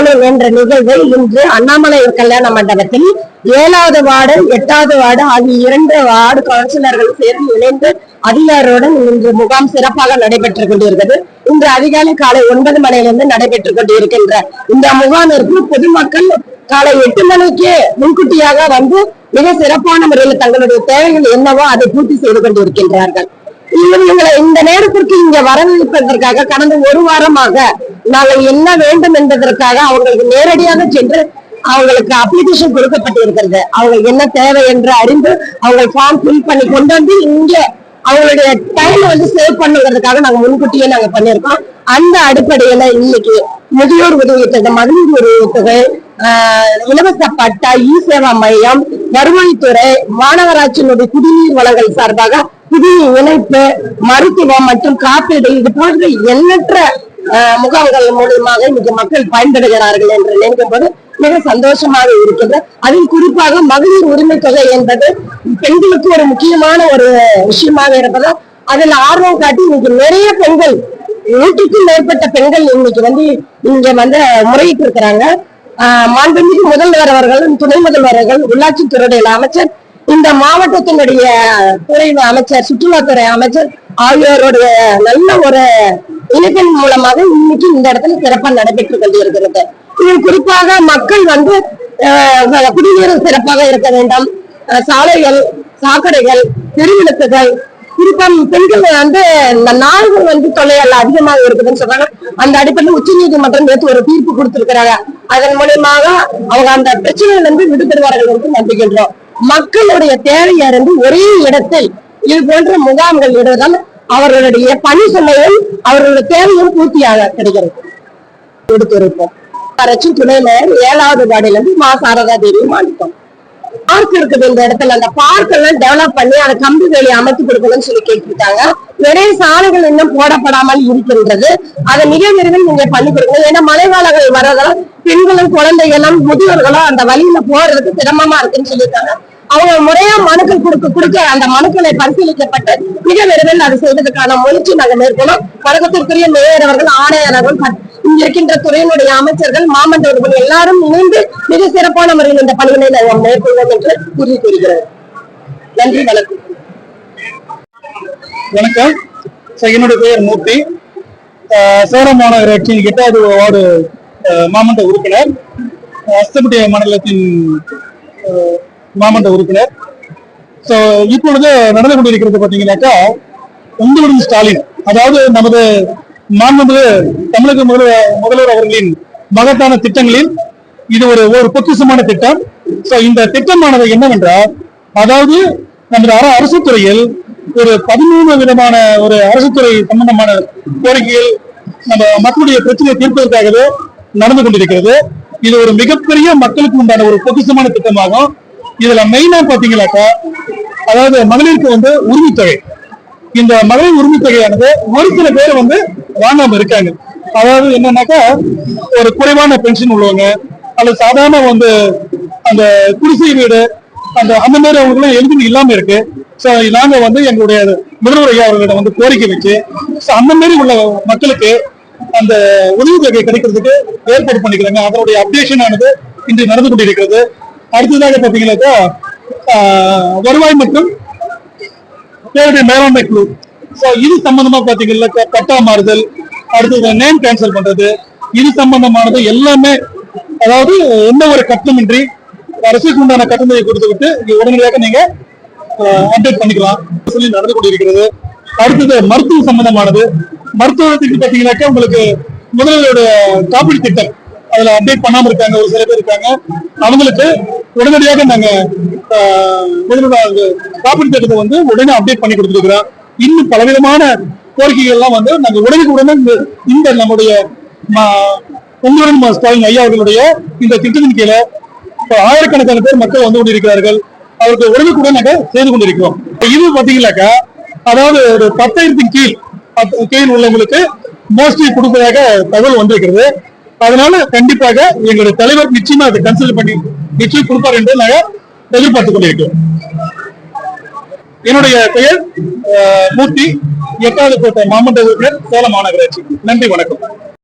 ஸ்டாலின் என்ற நிகழ்வு இன்று அண்ணாமலை கல்யாண மண்டபத்தில் ஏழாவது வார்டு எட்டாவது வார்டு ஆகிய இரண்டு வார்டு கவுன்சிலர்கள் சேர்ந்து இணைந்து அதிகாரியுடன் இன்று முகாம் சிறப்பாக நடைபெற்றுக் கொண்டிருக்கிறது. இன்று அதிகாலை காலை ஒன்பது மணியிலிருந்து நடைபெற்றுக் கொண்டிருக்கின்ற இந்த முகாமிற்கு பொதுமக்கள் காலை எட்டு மணிக்கு முன்கூட்டியாக வந்து மிக சிறப்பான முறையில் தங்களுடைய தேவைகள் என்னவோ அதை பூர்த்தி செய்து கொண்டிருக்கின்றார்கள். இவங்களை இந்த நேரத்திற்கு இங்க வரவேற்பதற்காக கடந்த ஒரு வாரமாக நாங்கள் என்ன வேண்டும் என்பதற்காக அவங்களுக்கு நேரடியாக சென்று அவங்களுக்கு அப்ளிகேஷன் கொடுக்கப்பட்டிருக்கிறது. அவங்க என்ன தேவை என்று அறிந்து அவங்க ஃபார்ம் ஃபில் பண்ணி கொண்டு வந்து இங்க அவங்களுடைய டைம் வந்து சேவ் பண்ணுங்கிறதுக்காக நாங்க முன்கூட்டியே நாங்க பண்ணிருக்கோம் அந்த அடிப்படையில இன்னைக்கு முதியோர் உதவி தொகை மகளிர் உதவி தொகை ஆஹ், இலவச பட்டா இ சேவா மையம் வருவாய்த்துறை மாநகராட்சியினுடைய குடிநீர் வளங்கள் சார்பாக புதிய இணைப்பு மருத்துவம் மற்றும் காப்பீடு இது போன்ற எண்ணற்ற ஆஹ், முகாம்கள் மூலியமாக இன்னைக்கு மக்கள் பயன்படுகிறார்கள் என்று நினைக்கும் போது மிக சந்தோஷமாக இருக்கிறது அதில் குறிப்பாக மகளிர் உரிமை தொகை என்பது பெண்களுக்கு ஒரு முக்கியமான ஒரு விஷயமாக இருப்பதால் அதில் ஆர்வம் காட்டி இன்னைக்கு நிறைய பெண்கள் நூற்றுக்கும் மேற்பட்ட பெண்கள் இன்னைக்கு வந்து இங்க வந்து முறையிட்டு இருக்கிறாங்க ஆஹ் மாண்புமிகு முதல்வர் அவர்களும் துணை முதல்வர் அவர்கள் உள்ளாட்சித்துறையுடைய அமைச்சர் இந்த மாவட்டத்தினுடைய துறை அமைச்சர் சுற்றுலாத்துறை அமைச்சர் ஆகியோருடைய நல்ல ஒரு இணைப்பின் மூலமாக இன்னைக்கு இந்த இடத்துல சிறப்பாக நடைபெற்றுக் கொண்டிருக்கிறது. இதில் குறிப்பாக மக்கள் வந்து ஆஹ் குடிநீர் சிறப்பாக இருக்க வேண்டும். சாலைகள் சாக்கடைகள் தெருவிளக்குகள் குறிப்பா பெண்கள் வந்து இந்த நாள்கள் வந்து தொல்லைகள் அதிகமாக இருக்குதுன்னு சொல்றாங்க. அந்த அடிப்படையில் உச்ச நீதிமன்றம் நேற்று ஒரு தீர்ப்பு கொடுத்திருக்கிறாங்க. அதன் மூலியமாக அவங்க அந்த பிரச்சனையில இருந்து விடுபடுவார்கள் என்று நம்புகின்றோம். மக்களுடைய தேவையை இருந்து ஒரே இடத்தில் இது போன்ற முகாம்கள் இடுவதால் அவர்களுடைய பணி சுமையும் அவர்களுடைய தேவையும் பூர்த்தியாக கிடைக்கிறது. கொடுத்திருப்போம் அரசு துணை மேயர் ஏழாவது வார்டில இருந்து மா. சாரதா தேவி மாணிக்கம் பார்க் இருக்குது இந்த இடத்துல. அந்த பார்க் எல்லாம் டெவலப் பண்ணி அந்த கம்பி வேலி அமைத்து கொடுக்கணும்னு சொல்லி கேட்டிருக்காங்க நிறைய சாலைகள் இன்னும் போடப்படாமல் இருக்கின்றது. அதை மிக விரைவில் நீங்க பண்ணி கொடுக்கணும் ஏன்னா மலைவாழர்கள் வர்றதால பெண்களும் குழந்தைகளும் முதியோர்களும் அந்த வழியில போறதுக்கு சிரமமா இருக்குன்னு சொல்லியிருக்காங்க. அவங்க முறையா மனுக்கள் கொடுக்க கொடுக்க அந்த மனுக்களை பரிசீலிக்கப்பட்டு மிக விரைவில் அதை செய்வதற்கான முயற்சி நாங்கள் மேற்கொள்ளும் கழகத்திற்குரிய மேயர் அவர்கள் ஆணையர் அவர்கள் இங்க இருக்கின்ற துறையினுடைய அமைச்சர்கள் மாமன்றவர்கள் எல்லாரும் இணைந்து மிக சிறப்பான முறையில் இந்த பணிகளை நாங்கள் மேற்கொள்வோம் என்று கூறி கூறுகிறேன். நன்றி வணக்கம். வணக்கம். என்னுடைய பெயர் மூர்த்தி. அஹ் சேலம் மாநகராட்சியின் எட்டாவது வார்டு மாமன்ற உறுப்பினர். அஹ், அஸ்தபட்டி மாநிலத்தின் மாமன்ற உறுப்பினர். ஸோ இப்பொழுது நடந்து கொண்டிருக்கிறது பார்த்தீங்கன்னாக்கா உங்களுடைய ஸ்டாலின் அதாவது நமது மாண்புமிகு தமிழக முதல்வர் முதல்வர் அவர்களின் மகத்தான திட்டங்களில் இது ஒரு ஒரு பொக்கிசமான திட்டம். சோ இந்த திட்டமானது என்னவென்றால் அதாவது நமது அர- அரசு துறையில் ஒரு பதிமூணு விதமான ஒரு அரசு துறை சம்பந்தமான கோரிக்கைகள் நம்ம மக்களுடைய பிரச்சனையை தீர்ப்பதற்காகவே நடந்து கொண்டிருக்கிறது. இது ஒரு மிகப்பெரிய மக்களுக்கு உண்டான ஒரு பொக்கிசமான திட்டமாகும். இதுல மெயினா பாத்தீங்கன்னாக்கா அதாவது மகளிருக்கு வந்து உரிமைத்தொகை இந்த மகளிர் உரிமைத்தொகையானது ஒரு சில பேர் வந்து வாங்காம இருக்காங்க. அதாவது என்னன்னாக்கா ஒரு குறைவான பென்ஷன் உள்ளவங்க அல்லது சாதாரண வந்து அந்த குடிசை வீடு அந்த அந்த மாதிரி அவங்களுக்கு எதுவும் இல்லாம இருக்கு. சோ நாங்க வந்து எங்களுடைய முதல்வர் ஐயா அவர்களிடம் வந்து கோரிக்கை வச்சு ஸோ அந்த மாதிரி உள்ள மக்களுக்கு அந்த உதவித்தொகை கிடைக்கிறதுக்கு ஏற்பாடு பண்ணிக்கிறாங்க. அதனுடைய அப்டேஷன் ஆனது இன்று நடந்து கொண்டிருக்கிறது. அடுத்ததாக பாத்தீங்கன்னாக்கா ஆஹ், வருவாய் மற்றும் பேருடைய மேலாண்மை குழு. ஸோ இது சம்பந்தமா பாத்தீங்கன்னா பட்டா மாறுதல் அடுத்தது நேம் கேன்சல் பண்றது இது சம்பந்தமானது எல்லாமே அதாவது எந்த ஒரு கட்டணமின்றி அரசுக்கு உண்டான கட்டணத்தை கொடுத்து விட்டு உடனடியாக நீங்க அப்டேட் பண்ணிக்கலாம் சொல்லி நடந்து கொண்டிருக்கிறது. அடுத்தது மருத்துவ சம்பந்தமானது. மருத்துவத்துக்கு பாத்தீங்கன்னாக்கா உங்களுக்கு முதல்வரோட காப்பீடு திட்டம் அதுல அப்டேட் பண்ணாம இருக்காங்க ஒரு சில பேர் இருக்காங்க. அவங்களுக்கு உடனடியாக நாங்க காப்பீடு திட்டத்தை வந்து உடனே அப்டேட் பண்ணி கொடுத்துருக்கிறோம். இன்னும் பலவிதமான கோரிக்கைகள் எல்லாம் வந்து நாங்க உடனுக்கு உடனே இந்த- இந்த நம்முடைய உங்களுடன் ஸ்டாலின் ஐயா அவர்களுடைய இந்த திட்டத்தின் கீழே இப்போ ஆயிரக்கணக்கான பேர் மக்கள் வந்து கொண்டிருக்கிறார்கள். அவருக்கு உடனுக்குடன் நாங்கள் செய்து கொண்டிருக்கிறோம். இது பாத்தீங்கன்னாக்கா அதாவது ஒரு பத்தாயிரத்தின் கீழ் கீழ் உள்ளவங்களுக்கு மோஸ்ட்லி கொடுப்பதாக தகவல் வந்திருக்கிறது. அதனால கண்டிப்பாக எங்களுடைய தலைவர் நிச்சயமா அதை கன்சிடர் பண்ணி நிச்சயம் கொடுப்பார் என்று நாங்கள் எதிர்பார்த்துக் கொண்டிருக்கிறோம் என்னுடைய பெயர் மூர்த்தி எட்டாவது கோட்டை மாமன்ற உறுப்பினர் சேலம் மாநகராட்சி. நன்றி வணக்கம்.